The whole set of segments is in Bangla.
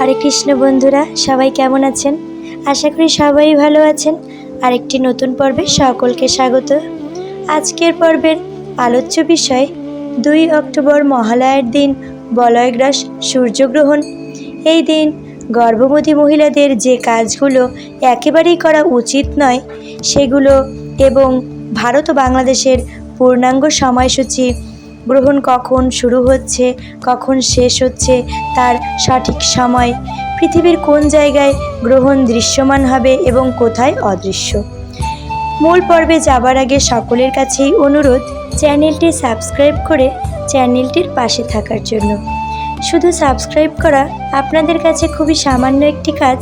হরে কৃষ্ণ বন্ধুরা, সবাই কেমন আছেন? আশা করি সবাই ভালো আছেন। আরেকটি নতুন পর্বে সকলকে স্বাগত। আজকের পর্বের আলোচ্য বিষয়, দুই অক্টোবর মহালয়ার দিন, বলয়গ্রাস সূর্যগ্রহণ। এই দিন গর্ভবতী মহিলাদের যে কাজগুলো একেবারেই করা উচিত নয়, সেগুলো এবং ভারত ও বাংলাদেশের পূর্ণাঙ্গ সময়সূচি গ্রহণ কখন শুরু হচ্ছে, কখন শেষ হচ্ছে তার সঠিক সময়, পৃথিবীর কোন জায়গায় গ্রহণ দৃশ্যমান হবে এবং কোথায় অদৃশ্য। মূল পর্বে যাবার আগে সকলের কাছেই অনুরোধ, চ্যানেলটি সাবস্ক্রাইব করে চ্যানেলটির পাশে থাকার জন্য। শুধু সাবস্ক্রাইব করা আপনাদের কাছে খুবই সামান্য একটি কাজ,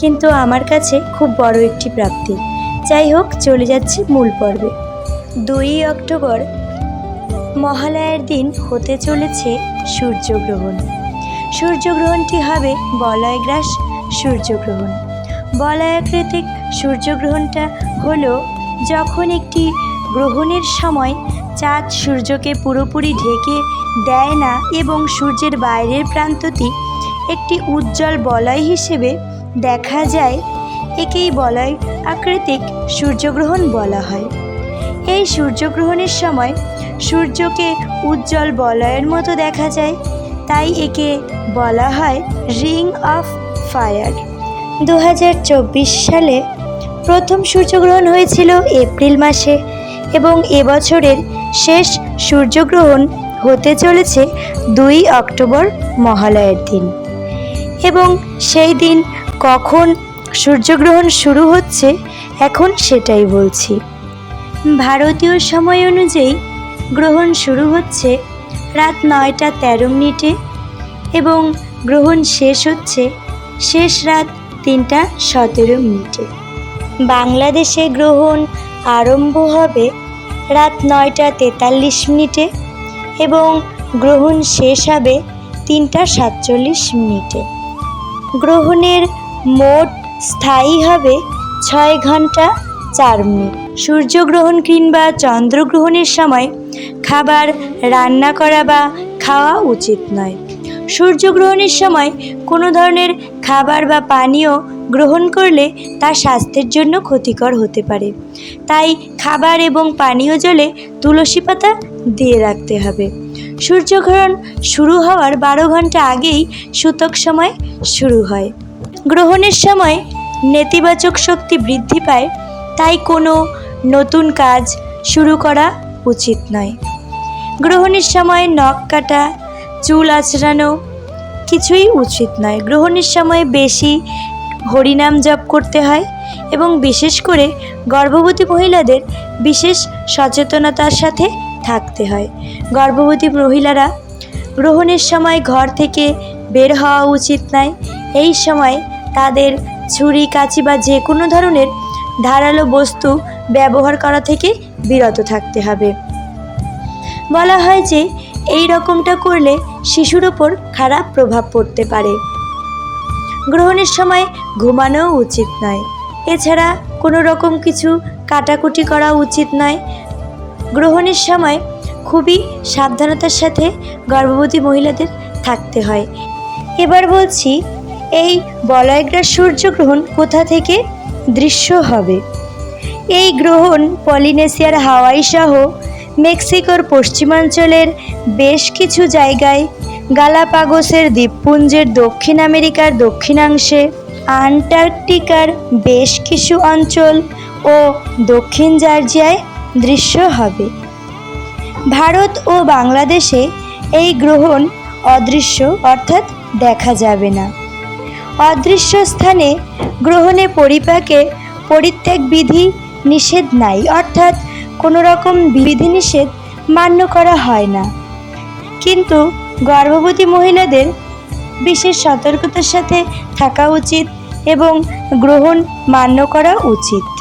কিন্তু আমার কাছে খুব বড় একটি প্রাপ্তি। যাই হোক, চলে যাচ্ছে মূল পর্বে। দুই অক্টোবর মহালয়ার দিন হতে চলেছে সূর্যগ্রহণ। সূর্যগ্রহণটি হবে? বলয়গ্রাস সূর্যগ্রহণ। বলয়াকৃতিক সূর্যগ্রহণটা হলো যখন একটি গ্রহণের সময় চাঁদ সূর্যকে পুরোপুরি ঢেকে দেয় না এবং সূর্যের বাইরের প্রান্তটি একটি উজ্জ্বল বলয় হিসেবে দেখা যায়, একেই বলয় আকৃতিক সূর্যগ্রহণ বলা হয়। এই সূর্যগ্রহণের সময় সূর্যকে উজ্জ্বল বলয়ের মতো দেখা যায়। তাই একে বলা হয় রিং অফ ফায়ার। দু হাজার চব্বিশ সালে প্রথম সূর্যগ্রহণ হয়েছিল এপ্রিল মাসে এবং এবছরের শেষ সূর্যগ্রহণ হতে চলেছে দুই অক্টোবর মহালয়ের দিন। এবং সেই দিন কখন সূর্যগ্রহণ শুরু হচ্ছে, এখন সেটাই বলছি। ভারতীয় সময় অনুযায়ী গ্রহণ শুরু হচ্ছে রাত নয়টা তেরো মিনিটে এবং গ্রহণ শেষ হচ্ছে শেষ রাত তিনটা সতেরো মিনিটে। বাংলাদেশে গ্রহণ আরম্ভ হবে রাত নয়টা তেতাল্লিশ মিনিটে এবং গ্রহণ শেষ হবে তিনটা সাতচল্লিশ মিনিটে। গ্রহণের মোট স্থায়ী হবে ছয় ঘণ্টা চার মিনিট। সূর্যগ্রহণ কিংবা চন্দ্রগ্রহণের সময় খাবার রান্না করা বা খাওয়া উচিত নয়। সূর্যগ্রহণের সময় কোনো ধরনের খাবার বা পানীয় গ্রহণ করলে তা স্বাস্থ্যের জন্য ক্ষতিকর হতে পারে। তাই খাবার এবং পানীয় জলে তুলসী পাতা দিয়ে রাখতে হবে। সূর্যগ্রহণ শুরু হওয়ার বারো ঘণ্টা আগেই সূতক সময় শুরু হয়। গ্রহণের সময় নেতিবাচক শক্তি বৃদ্ধি পায়। তাই কোনো নতুন কাজ শুরু করা উচিত নয়। গ্রহণের সময় নখ কাটা, চুল আঁচড়ানো কিছুই উচিত নয়। গ্রহণের সময় বেশি হরিনাম জপ করতে হয় এবং বিশেষ করে গর্ভবতী মহিলাদের বিশেষ সচেতনতার সাথে থাকতে হয়। গর্ভবতী মহিলারা গ্রহণের সময় ঘর থেকে বের হওয়া উচিত নয়। এই সময় তাদের ছুরি, কাঁচি বা যে কোনো ধরনের ধারালো বস্তু ব্যবহার করা থেকে বিরত থাকতে হবে। বলা হয় যে, এই রকমটা করলে শিশুর ওপর খারাপ প্রভাব পড়তে পারে। গ্রহণের সময় ঘুমানোও উচিত নয়। এছাড়া কোনো রকম কিছু কাটাকুটি করা উচিত নয়। গ্রহণের সময় খুবই সাবধানতার সাথে গর্ভবতী মহিলাদের থাকতে হয়। এবার বলছি, এই বলয়গ্রাস সূর্যগ্রহণ কোথা থেকে দৃশ্য হবে। এই গ্রহণ পলিনেশিয়ার হাওয়াই সহ মেক্সিকোর পশ্চিমাঞ্চলের বেশ কিছু জায়গায় গালাপাগোসের দ্বীপপুঞ্জের দক্ষিণ আমেরিকার দক্ষিণাংশে, আন্টার্কটিকার বেশ কিছু অঞ্চল ও দক্ষিণ জর্জিয়ায় দৃশ্য হবে। ভারত ও বাংলাদেশে এই গ্রহণ অদৃশ্য, অর্থাৎ দেখা যাবে না। অদৃশ্য স্থানে গ্রহণে পরিপাকে পরিত্যাগ বিধি নিষেধ নাই। অর্থাৎ কোনো রকম বিধিনিষেধ মান্য করা হয় না। কিন্তু গর্ভবতী মহিলাদের বিশেষ সতর্কতার সাথে থাকা উচিত এবং গ্রহণ মান্য করা উচিত।